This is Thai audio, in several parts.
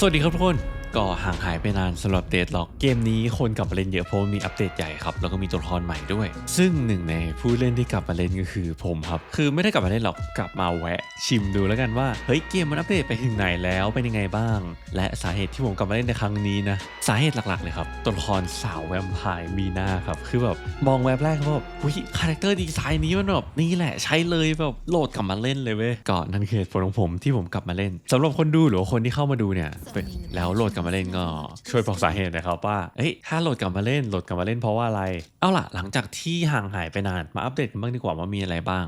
สวัสดีครับทุกคน ก็ห่างหายไปนานสำหรับเดดล็อกเกมนี้คนกลับมาเล่นเยอะเพราะมีอัปเดตใหญ่ครับ แล้วก็มีตัวละครใหม่ด้วย ซึ่งหนึ่งในผู้เล่นที่กลับมาเล่นก็คือผมครับ คือไม่ได้กลับมาเล่นหรอกกลับมาแวะ ชิมดูแล้วกันว่าเฮ้ยเกมมันอัปเดตไปถึงไหนแล้วเป็นยังไงบ้าง และสาเหตุที่ผมกลับมาเล่นในครั้งนี้นะสาเหตุหลักๆเลยครับตัวละครสาวแวมไพร์มีนาครับคือแบบมองแวบแรกก็แบบอุ้ยคาแรคเตอร์ดีไซน์นี้มันแบบนี่แหละใช้เลยแบบโหลดกลับมาเล่นเลยเว้ยก็นั่นคือเหตุผลของผมที่ผมกลับมาเล่นสำหรับคนดูหรือว่าคนที่เข้ามาดูเนี่ยแล้วโหลดกลับมาเล่นก็ช่วยบอกสาเหตุนะครับว่าเอ้ยถ้าโหลดกลับมาเล่นโหลดกลับมาเล่นเพราะว่าอะไร เอาล่ะหลังจากที่ห่างหายไปนานมาอัปเดตกันบ้างดีกว่าว่ามีอะไรบ้าง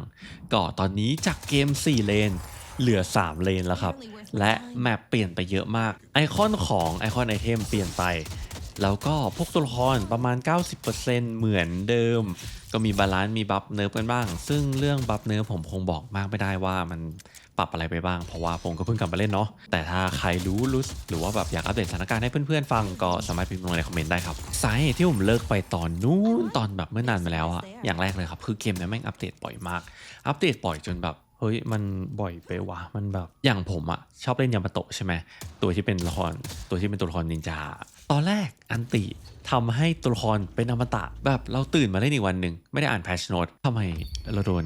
ก็ตอนนี้จากเกม 4 เลนเหลือ 3 เลนแล้วครับ และแมปเปลี่ยนไปเยอะมาก ไอคอนของไอคอนไอเทมเปลี่ยนไป แล้วก็พวกตัวละครประมาณ 90%เหมือนเดิม ก็มีบาลานซ์มีบัฟเนิร์ฟกันบ้าง ซึ่งเรื่องบัฟเนิร์ฟผมคงบอกมากไม่ได้ว่ามันปรับอะไรไปบ้าง เพราะว่าผมก็เพิ่งกลับมาเล่นเนาะแต่ถ้าใครรู้รู้หรือว่าแบบอยากอัปเดตสถานการณ์ให้เพื่อนๆฟังก็สามารถพิมพ์ลงในคอมเมนต์ได้ครับสาเหตุที่ผมเลิกไปตอนนู้นตอนแบบเมื่อนานมาแล้วอะอย่างแรกเลยครับคือเกมเนี้แม่งอัปเดตบ่อยมาก อัปเดตบ่อยจนแบบเฮ้ยมันบ่อยไปวะมันแบบอย่างผมอะชอบเล่นยามาโตะใช่ไหมตัวที่เป็นละครตัวที่เป็นตัวละครนินจา ตอนแรกอันติทำให้ตัวละครเป็นอมตะแบบเราตื่นมาเล่นวันหนึ่งไม่ได้อ่านแพชโน t ทำไมเราโดน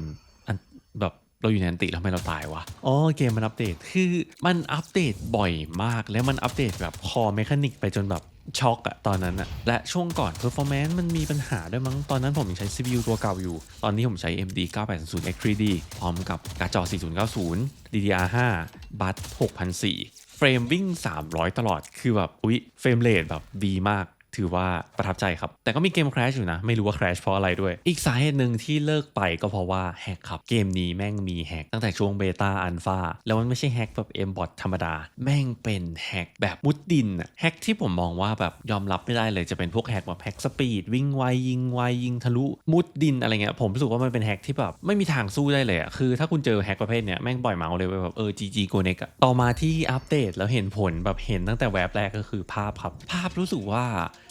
แบบเราอยู่ในอันติแล้วทำไมเราตายวะ อ๋อเกมมันอัปเดต คือมันอัปเดตบ่อยมาก แล้วมันอัปเดตแบบคอเมคานิกไปจนแบบช็อกอะตอนนั้นอะและช่วงก่อน performance มันมีปัญหาด้วยมั้ง ตอนนั้นผมยังใช้ CPU ตัวเก่าอยู่ ตอนนี้ผมใช้ AMD 980 X3D พร้อมกับการ์ดจอ 4090 DDR5 บัต6004 เฟรมวิ่ง 300 ตลอดคือแบบอุ๊ยเฟรมเรทแบบดีมาก ถือว่าประทับใจครับ แต่ก็มีเกม crash อยู่นะ ไม่รู้ว่า crash เพราะอะไรด้วย อีกสาเหตุหนึ่งที่เลิกไปก็เพราะว่าแฮกครับ เกมนี้แม่งมีแฮกตั้งแต่ช่วงเบต้าอัลฟาแล้วมันไม่ใช่แฮกแบบ m b o t ธรรมดา แม่งเป็นแฮกแบบมุดดินอะแฮกที่ผมมองว่าแบบยอมรับไม่ได้เลยจะเป็นพวกแฮกแบบแฮกสปีดวิ่งไวยิงไวยิงทะลุมุดดินอะไรเงี้ยผมรู้สึกว่ามันเป็นแฮกที่แบบไม่มีทางสู้ได้เลยอะคือถ้าคุณเจอแฮกประเภทเนี้ยแม่งปล่อยเมาส์เลยแบบเออ GG โกเนกอะต่อมาที่อัปเดตแล้วเห็นผลแบบเห็นตั้งแต่แวบแรกก็คือภาพครับ ภาพรู้สึกว่า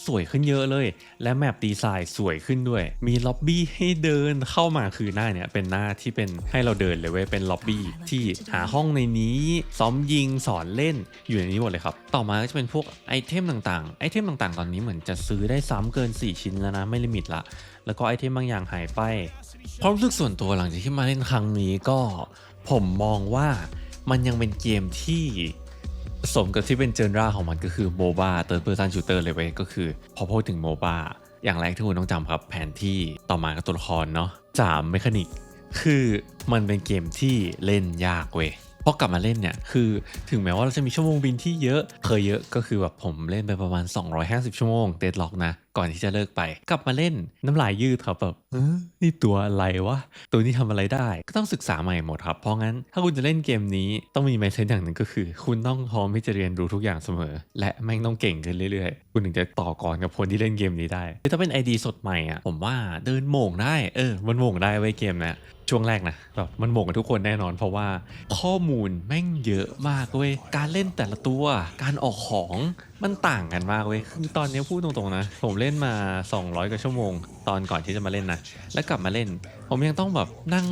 สวยขึ้นเยอะเลย และแมปดีไซน์สวยขึ้นด้วย มีล็อบบี้ให้เดินเข้ามาคือหน้าเนี่ยเป็นหน้าที่เป็นให้เราเดินเลยเว้ยเป็นล็อบบี้ที่หาห้องในนี้ซ้อมยิงสอนเล่นอยู่ในนี้หมดเลยครับ ต่อมาก็จะเป็นพวกไอเทมต่างๆไอเทมต่างๆ ตอนนี้เหมือนจะซื้อได้ซ้ำเกิน 4 ชิ้นแล้วนะไม่ลิมิตละแล้วก็ไอเทมบางอย่างหายไปความรู้สึกส่วนตัวหลังจากที่มาเล่นครั้งนี้ก็ผมมองว่ามันยังเป็นเกมที่ สมกับที่เป็นเจนราของมันก็คือโมบาเติร์ดเพอร์ซันชูเตอร์เลยเว้ยก็คือ พอพูดถึงโมบาอย่างแรกที่คุณต้องจำครับแผนที่ต่อมาก็ตัวละครเนาะสามเมคานิกคือมันเป็นเกมที่เล่นยากเว้ยพอกลับมาเล่นเนี่ยคือถึงแม้ว่าเราจะมีชั่วโมงบินที่เยอะ เคยเยอะก็คือแบบผมเล่นไปประมาณ 250 ชั่วโมงเดดล็อกนะ ก่อนที่จะเลิกไป กลับมาเล่นน้ำลายยืดครับแบบเออนี่ตัวอะไรวะ ตัวนี้ทำอะไรได้ ก็ต้องศึกษาใหม่หมดครับ เพราะงั้นถ้าคุณจะเล่นเกมนี้ต้องมีไมเซ็ตอย่างหนึ่งก็คือ คุณต้องพร้อมที่จะเรียนรู้ทุกอย่างเสมอ และแม่งต้องเก่งขึ้นเรื่อยๆ คุณถึงจะต่อกรกับคนที่เล่นเกมนี้ได้ถ้าเป็น ID สดใหม่อะผมว่าเดินโหม่งได้เออมันโหม่งได้ไว้ยเกมเนะช่วงแรกนะแบบมันโหม่งกันทุกคนแน่นอน เพราะว่าข้อมูลแม่งเยอะมากเว้ยการเล่นแต่ละตัว การออกของมันต่างกันมากเว้ยคือตอนนี้พูดตรงๆนะ ผมเล่นมา 200กว่าชั่วโมง ตอนก่อนที่จะมาเล่นนะ แล้วกลับมาเล่น ผมยังต้องแบบนั่ง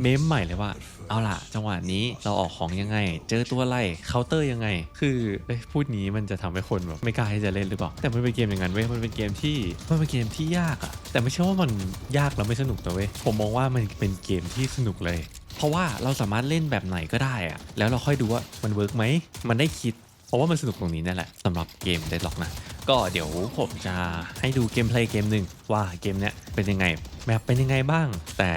เมมใหม่เลยว่า เอาล่ะ จังหวะนี้เราออกของยังไง เจอตัวไรเคาน์เตอร์ยังไง คืออพูดนี้มันจะทำให้คนแบบไม่กล้าที่จะเล่นหรือเปล่า แต่มันเป็นเกมอย่างนั้นเว้ย มันเป็นเกมที่ มันเป็นเกมที่ยากอะแต่ไม่ใช่ว่ามันยากแล้วไม่สนุกนะเว้ย ผมมองว่ามันเป็นเกมที่สนุกเลย เพราะว่าเราสามารถเล่นแบบไหนก็ได้อะแล้วเราค่อยดูว่ามันเวิร์กไหม มันได้คิด เพราะว่ามันสนุกตรงนี้นั่นแหละสำหรับเกม Deadlock นะ ก็เดี๋ยวผมจะให้ดูเกมเพลย์เกมหนึ่งว่าเกมเนี้ยเป็นยังไงแมปเป็นยังไงบ้าง แต่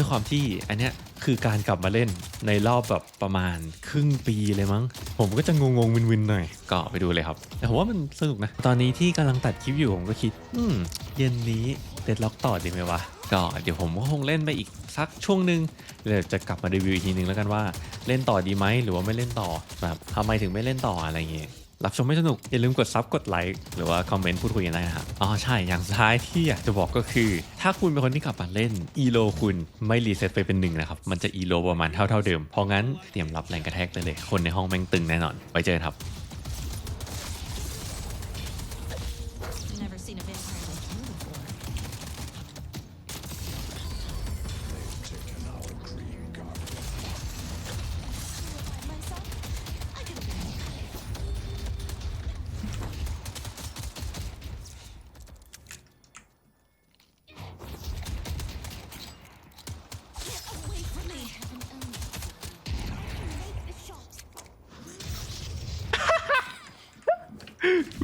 ด้วยความที่อันเนี้ยคือการกลับมาเล่นในรอบแบบประมาณครึ่งปีเลยมั้ง ผมก็จะงงงๆวินๆหน่อย ก็ไปดูเลยครับ แต่ผมว่ามันสนุกนะ ตอนนี้ที่กำลังตัดคลิปอยู่ผมก็คิด อืม เย็นนี้เดดล็อกต่อดีไหมวะ ก็เดี๋ยวผมก็คงเล่นไปอีกสักช่วงหนึ่งเดี๋ยวจะกลับมารีวิวอีกทีหนึ่งแล้วกันว่าเล่นต่อดีไหมหรือว่าไม่เล่นต่อแบบทำไมถึงไม่เล่นต่ออะไรอย่างเงี้ย รับชมไม่สนุก อย่าลืมกดซับกดไลค์หรือว่าคอมเมนต์พูดคุยกันได้นะครับอ๋อใช่ อย่างสุดท้ายที่อยากจะบอกก็คือ ถ้าคุณเป็นคนที่กลับมาเล่นอีโลคุณไม่รีเซ็ตไปเป็นหนึ่งนะครับ มันจะอีโลประมาณเท่าเท่าๆเดิม เพราะงั้นเตรียมรับแรงกระแทกได้เลย คนในห้องแม่งตึงแน่นอนไว้เจอกันครับ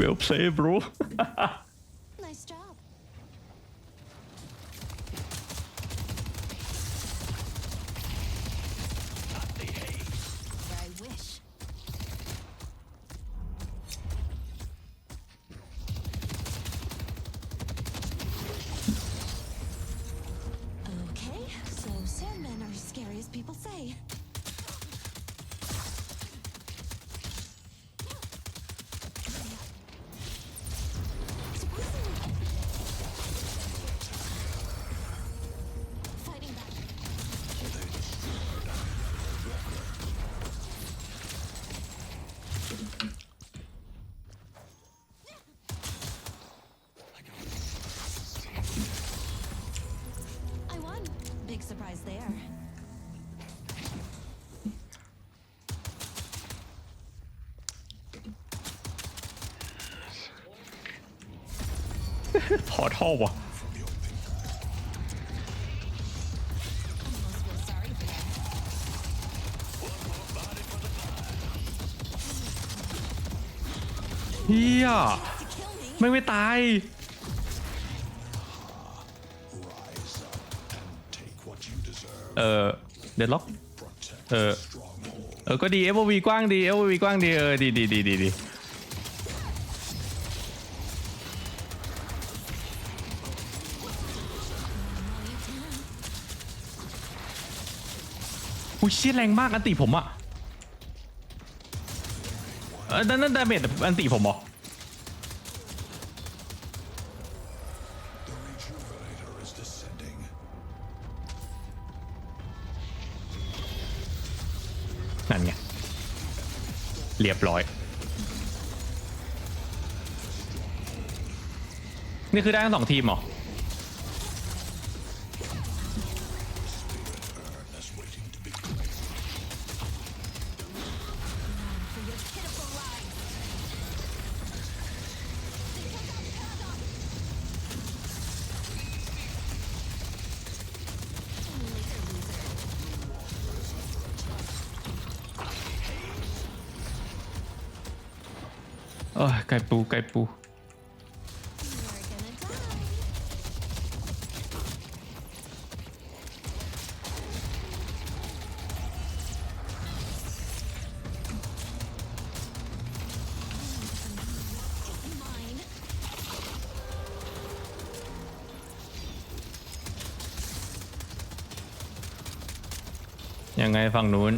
meu pra você, bro. พอท่อวะเฮียไม่ไม่ตาย เออเดดล็อก เออ เออ ก็ดีเอฟวีกว้างดีเอฟวีกว้างดี เออ ดีดีดีดี อุ้ยเชี่ยแรงมากอันติผมอะเออนั่นนั่นดาเมจอันติผมเหรอนั่นไง เรียบร้อย นี่คือได้ทั้งสองทีมเหรอ เออไก่ปูไก่ปู You're gonna die. ยังไงฝั่งนู้น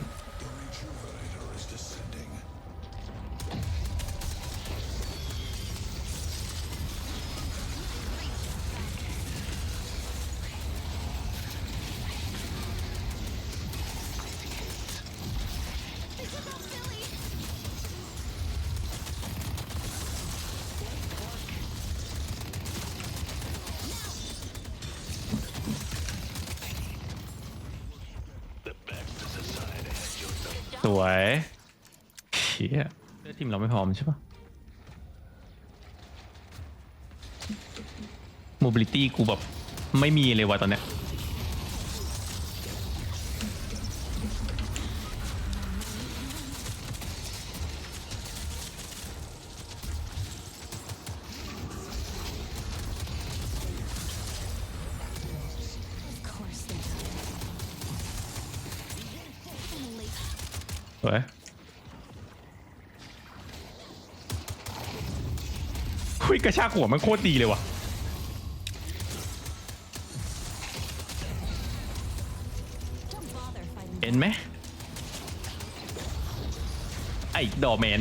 วยเชี่ยเลือดทีมเราไม่พร้อมใช่ปะโมบิลิตี้กูแบบไม่มีเลยว่ะตอนเนี้ย สวยคุยกระชากหัวมันโคตรดีเลยว่ะเห็นไหมไอ้ดอแมน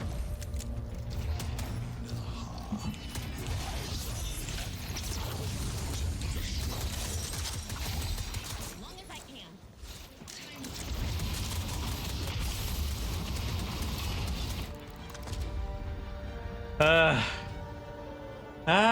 เอออ่า